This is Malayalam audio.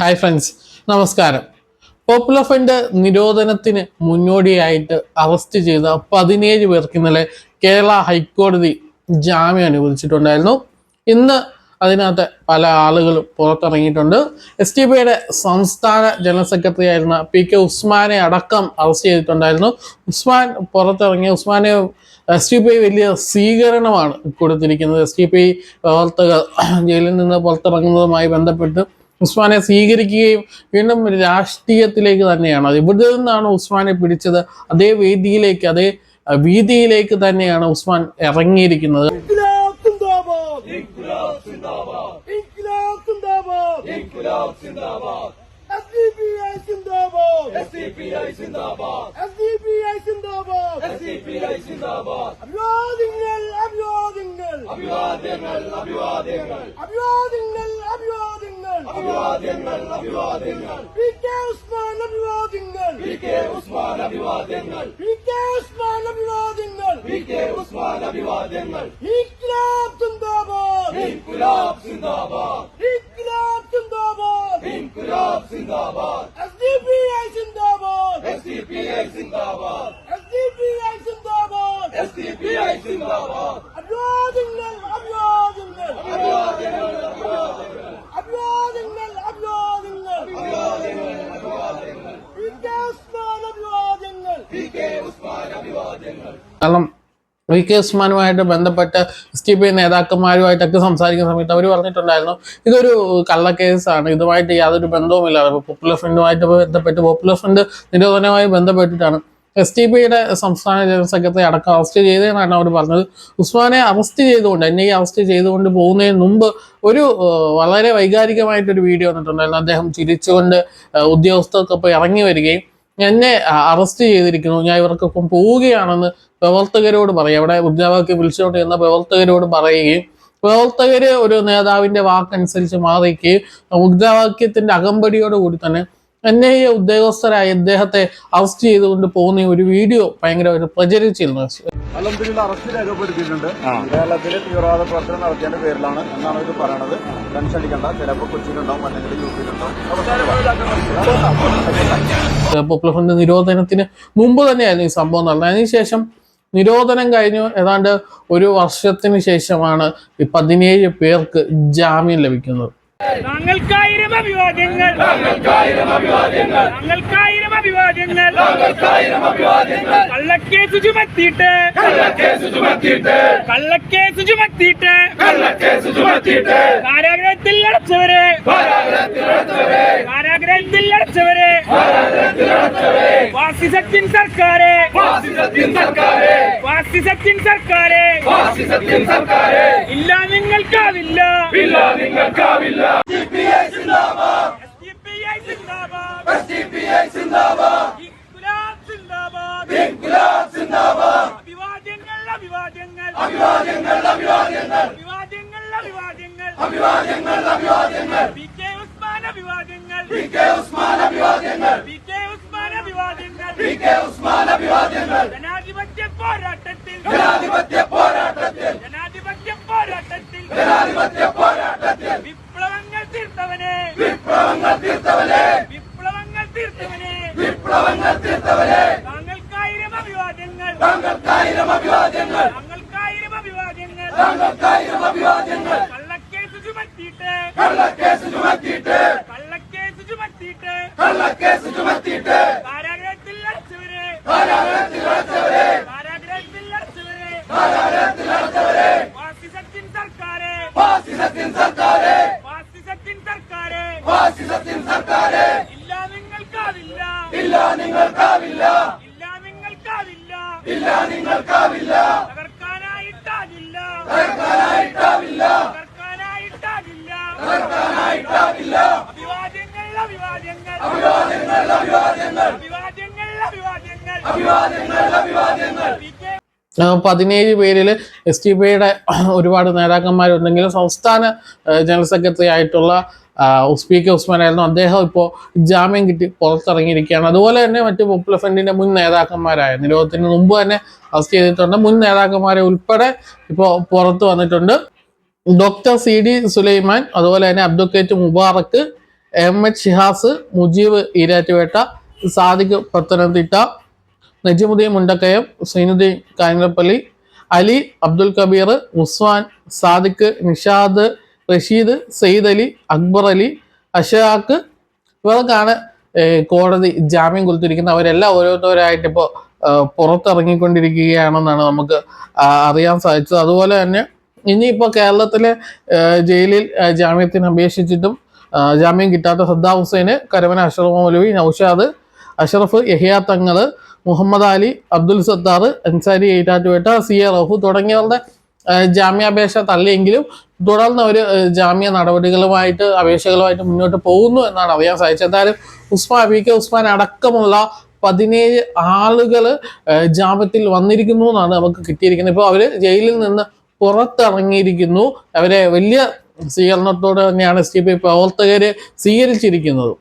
ഹായ് ഫ്രണ്ട്സ് നമസ്കാരം. പോപ്പുലർ ഫ്രണ്ട് നിരോധനത്തിന് മുന്നോടിയായിട്ട് അറസ്റ്റ് ചെയ്ത പതിനേഴ് പേർക്ക് ഇന്നലെ കേരള ഹൈക്കോടതി ജാമ്യം അനുവദിച്ചിട്ടുണ്ടായിരുന്നു. ഇന്ന് അതിനകത്ത് പല ആളുകളും പുറത്തിറങ്ങിയിട്ടുണ്ട്. എസ് ടി പിയുടെ സംസ്ഥാന ജനറൽ സെക്രട്ടറി ആയിരുന്ന പി കെ ഉസ്മാനെ അടക്കം അറസ്റ്റ് ചെയ്തിട്ടുണ്ടായിരുന്നു. ഉസ്മാൻ പുറത്തിറങ്ങിയ ഉസ്മാനെ എസ് ടി പി വലിയ സ്വീകരണമാണ് കൊടുത്തിരിക്കുന്നത്. എസ് ടി പി പ്രവർത്തകർ ജയിലിൽ നിന്ന് പുറത്തിറങ്ങുന്നതുമായി ബന്ധപ്പെട്ട് ഉസ്മാനെ സ്വീകരിക്കുകയും വീണ്ടും രാഷ്ട്രീയത്തിലേക്ക് തന്നെയാണ്. അത് ഇവിടെ നിന്നാണ് ഉസ്മാനെ പിടിച്ചത്? അതേ വേദിയിലേക്ക് അതേ വീതിയിലേക്ക് തന്നെയാണ് ഉസ്മാൻ ഇറങ്ങിയിരിക്കുന്നത്. İnkılap അഭിവാദ്യങ്ങൾ അഭിവാദ്യങ്ങൾ zindabad! അഭിവാദ്യങ്ങൾ അഭിവാദ്യങ്ങൾ. പി കെ ഉസ്മാൻ അഭിവാദ്യങ്ങൾ. പി കെ ഉസ്മാൻ അഭിവാദ്യങ്ങൾ. പി കെ ഉസ്മാൻ അഭിവാദ്യങ്ങൾ. പി കെ ഉസ്മാൻ അഭിവാദ്യങ്ങൾ. ഇൻക്ലാബ് സിന്ദാബാദ്. ഇൻക്ലാബ് സിന്ദാബാദ്. ഇൻക്ലാബ് സിന്ദാബാദ്. കാരണം വി കെ ഉസ്മാനുമായിട്ട് ബന്ധപ്പെട്ട് എസ് ടി പി നേതാക്കന്മാരുമായിട്ടൊക്കെ സംസാരിക്കുന്ന സമയത്ത് അവർ പറഞ്ഞിട്ടുണ്ടായിരുന്നു ഇതൊരു കള്ളക്കേസാണ് ഇതുമായിട്ട് യാതൊരു ബന്ധവുമില്ല. പോപ്പുലർ ഫ്രണ്ടുമായിട്ട് ബന്ധപ്പെട്ട് പോപ്പുലർ ഫ്രണ്ട് നിരോധനവുമായി ബന്ധപ്പെട്ടിട്ടാണ് എസ് ടി പിയുടെ സംസ്ഥാന ജനറൽ സെക്രട്ടറി അടക്കം അറസ്റ്റ് ചെയ്തതെന്നാണ് അവർ പറഞ്ഞത്. ഉസ്മാനെ അറസ്റ്റ് ചെയ്തുകൊണ്ട് എന്നെ അറസ്റ്റ് ചെയ്തുകൊണ്ട് പോകുന്നതിന് മുമ്പ് ഒരു വളരെ വൈകാരികമായിട്ടൊരു വീഡിയോ വന്നിട്ടുണ്ടായിരുന്നു. അദ്ദേഹം ചിരിച്ചുകൊണ്ട് ഉദ്യോഗസ്ഥർക്കൊപ്പം ഇറങ്ങി വരികയും എന്നെ അറസ്റ്റ് ചെയ്തിരിക്കുന്നു. ഞാൻ ഇവർക്കൊപ്പം പോവുകയാണെന്ന് പ്രവർത്തകരോട് പറയും. അവിടെ മുദ്രാവാക്യം വിളിച്ചുകൊണ്ട് എന്ന പ്രവർത്തകരോട് പറയുകയും പ്രവർത്തകര് ഒരു നേതാവിന്റെ വാക്കനുസരിച്ച് മാറിക്കുകയും മുദ്രാവാക്യത്തിന്റെ അകമ്പടിയോടുകൂടി തന്നെ എൻ ഐ എ ഉദ്യോഗസ്ഥരായ ഇദ്ദേഹത്തെ അറസ്റ്റ് ചെയ്തുകൊണ്ട് പോകുന്ന ഒരു വീഡിയോ ഭയങ്കരമായിട്ട് പ്രചരിച്ചിരുന്നു. അലഹദില്ല അറസ്റ്റ് രേഖപ്പെടുത്തിയിട്ടുണ്ട്. കേരളത്തിൽ തീവ്രവാദ പ്രവർത്തനം നടത്തിയതിന്റെ പേരിലാണ് എന്നാണ് ഇത് പറയണത്. ടെൻഷൻ അടിക്കണ്ട ചിലപ്പോൾ കൊച്ചിയിലുണ്ടാവും അല്ലെങ്കിൽ യു പിയിലുണ്ടാവും പോപ്പുലർ ഫ്രണ്ട് നിരോധനത്തിന് മുമ്പ് തന്നെയായിരുന്നു ഈ സംഭവം നടന്നത്. അതിനുശേഷം നിരോധനം കഴിഞ്ഞു. ഏതാണ്ട് ഒരു വർഷത്തിന് ശേഷമാണ് ഈ പതിനേഴ് പേർക്ക് ജാമ്യം ലഭിക്കുന്നത്. ഞങ്ങൾക്കായിരം അഭിവാദ്യങ്ങൾ ഞങ്ങൾക്കായിരം അഭിവാദ്യങ്ങൾ ഞങ്ങൾക്കായിരം അഭിവാദ്യങ്ങൾ ഞങ്ങൾക്കായിരം അഭിവാദ്യങ്ങൾ കള്ളക്കേസ് ചുമത്തിയിട്ട്. കള്ളക്കേസ് ചുമത്തിയിട്ട്. കള്ളക്കേസ് ചുമത്തിയിട്ട്. കള്ളക്കേസ് ചുമത്തിയിട്ട്. കാരാഗ്രഹത്തിൽ അടച്ചവരെ. കാരാഗ്രഹത്തിൽ അടച്ചവരെ. കാരാഗ്രഹത്തിൽ അടച്ചവരെ. കാരാഗ്രഹത്തിൽ അടച്ചവരെ. വാസി സത്യൻ സർക്കാരെ. വാസി ഇല്ല നിങ്ങൾക്കാവില്ല. ഇല്ല നിങ്ങൾക്കാവില്ല. അഭിവാദ്യങ്ങൾ അഭിവാദ്യങ്ങൾ. അഭിവാദ്യങ്ങൾ അഭിവാദ്യങ്ങൾ. അഭിവാദ്യങ്ങൾ അഭിവാദ്യങ്ങൾ. അഭിവാദ്യങ്ങൾ പി കെ ഉസ്മാൻ അഭിവാദ്യങ്ങൾ. പി കെ ഉസ്മാൻ അഭിവാദ്യങ്ങൾ. പി കെ ഉസ്മാൻ അഭിവാദ്യങ്ങൾ. പി കെ ഉസ്മാൻ അഭിവാദ്യങ്ങൾ. വിപ്ലവങ്ങൾ തീർത്തവനെ. വിപ്ലവങ്ങൾ തീർത്തവനെ. വിപ്ലവങ്ങൾ തീർത്തവനെ. വിപ്ലവങ്ങൾ തീർത്തവനെ. താങ്കൾക്കായിരം അഭിവാദ്യങ്ങൾ. താങ്കൾക്കായിരം അഭിവാദ്യങ്ങൾ. താങ്കൾക്കായിരം അഭിവാദ്യങ്ങൾ. താങ്കൾക്കായിരം അഭിവാദ്യങ്ങൾ. കള്ളക്കേസ് ചുമത്തിയിട്ട്. കള്ളക്കേസ് ചുമത്തിയിട്ട്. കള്ളക്കേസ് ചുമത്തിയിട്ട്. കള്ളക്കേസ് ചുമത്തിയിട്ട്. കാരാഗ്രഹത്തിൽ അടച്ചവരെ. കാരാഗ്രഹത്തിൽ അടച്ചവരെ കാരാഗ്രഹത്തിൽ അടച്ചവരെ കാരാഗ്രഹത്തിൽ അടച്ചവരെ ഫാസിസത്തിൻ സർക്കാരെ ഫാസിസത്തിൻ സർക്കാരെ ഫാസിസത്തിൻ സർക്കാരെ ഫാസിസത്തിൻ സർക്കാരെ ഇല്ല നിങ്ങൾക്കാവില്ല ഇല്ല നിങ്ങൾക്കാവില്ല. ഇല്ല നിങ്ങൾക്കാവില്ല. ഇല്ല നിങ്ങൾക്കാവില്ല. തകർക്കാനായിട്ടാകില്ല തകർക്കാനായിട്ടാവില്ല. തകർക്കാനായിട്ടാകില്ല തകർക്കാനായിട്ടാകില്ല അഭിവാദ്യങ്ങൾ. അഭിവാദ്യങ്ങൾ അഭിവാദ്യങ്ങൾ. അഭിവാദ്യങ്ങൾ അഭിവാദ്യങ്ങൾ. അഭിവാദ്യങ്ങൾ അഭിവാദ്യങ്ങൾ. പതിനേഴ് പേരിൽ എസ് ടി പിയുടെ ഒരുപാട് നേതാക്കന്മാരുണ്ടെങ്കിലും സംസ്ഥാന ജനറൽ സെക്രട്ടറി ആയിട്ടുള്ള സ്പീക്കർ കെ ഉസ്മാൻ ആയിരുന്നു. അദ്ദേഹം ഇപ്പോൾ ജാമ്യം കിട്ടി പുറത്തിറങ്ങിയിരിക്കുകയാണ്. അതുപോലെ തന്നെ മറ്റ് പോപ്പുലർ ഫ്രണ്ടിന്റെ മുൻ നേതാക്കന്മാരായ നിരോധത്തിന് മുമ്പ് തന്നെ അറസ്റ്റ് ചെയ്തിട്ടുണ്ട്. മുൻ നേതാക്കന്മാരെ ഉൾപ്പെടെ ഇപ്പോൾ പുറത്തു വന്നിട്ടുണ്ട്. ഡോക്ടർ സി ഡി സുലൈമാൻ അതുപോലെ തന്നെ advocate Mubarak M H Shihas Mujeeb Erattupetta Sadiq Pathanamthitta Najimuddin Mundakkayam Sainuddin Kanjirappally Ali Abdul Kabeer Usman Sadiq Nishad Rasheed Sayed Ali Akbar Ali Ashaq ഇവർക്കാണ് കോടതി ജാമ്യം കൊടുത്തിരിക്കുന്നത്. അവരെല്ലാം ഓരോരുത്തരായിട്ട് ഇപ്പോൾ പുറത്തിറങ്ങിക്കൊണ്ടിരിക്കുകയാണെന്നാണ് നമുക്ക് അറിയാൻ സാധിച്ചത്. അതുപോലെ തന്നെ ഇനിയിപ്പോൾ കേരളത്തിലെ ജയിലിൽ ജാമ്യത്തിന് അപേക്ഷിച്ചിട്ടും ജാമ്യം കിട്ടാത്ത സദ്ദാ ഹുസൈന് കരമന അഷറഫ് മൗലവി നൌഷാദ് അഷറഫ് യഹിയ തങ്ങൾ മുഹമ്മദ് അലി അബ്ദുൽ സത്താർ അൻസാരി ഏറ്റാറ്റുപേട്ട സി എ റഹു തുടങ്ങിയവരുടെ ജാമ്യാപേക്ഷ തള്ളിയെങ്കിലും തുടർന്ന് അവർ ജാമ്യ നടപടികളുമായിട്ട് അപേക്ഷകളുമായിട്ട് മുന്നോട്ട് പോകുന്നു എന്നാണ് അറിയാൻ സാധിച്ചത്. എന്തായാലും ഉസ്മാൻ വി കെ ഉസ്മാൻ അടക്കമുള്ള പതിനേഴ് ആളുകൾ ജാമ്യത്തിൽ വന്നിരിക്കുന്നു എന്നാണ് നമുക്ക് കിട്ടിയിരിക്കുന്നത്. ഇപ്പോൾ അവർ ജയിലിൽ നിന്ന് പുറത്തിറങ്ങിയിരിക്കുന്നു. അവരെ വലിയ സ്വീകരണത്തോടെ തന്നെയാണ് എസ് ടി പി പ്രവർത്തകർ സ്വീകരിച്ചിരിക്കുന്നത്.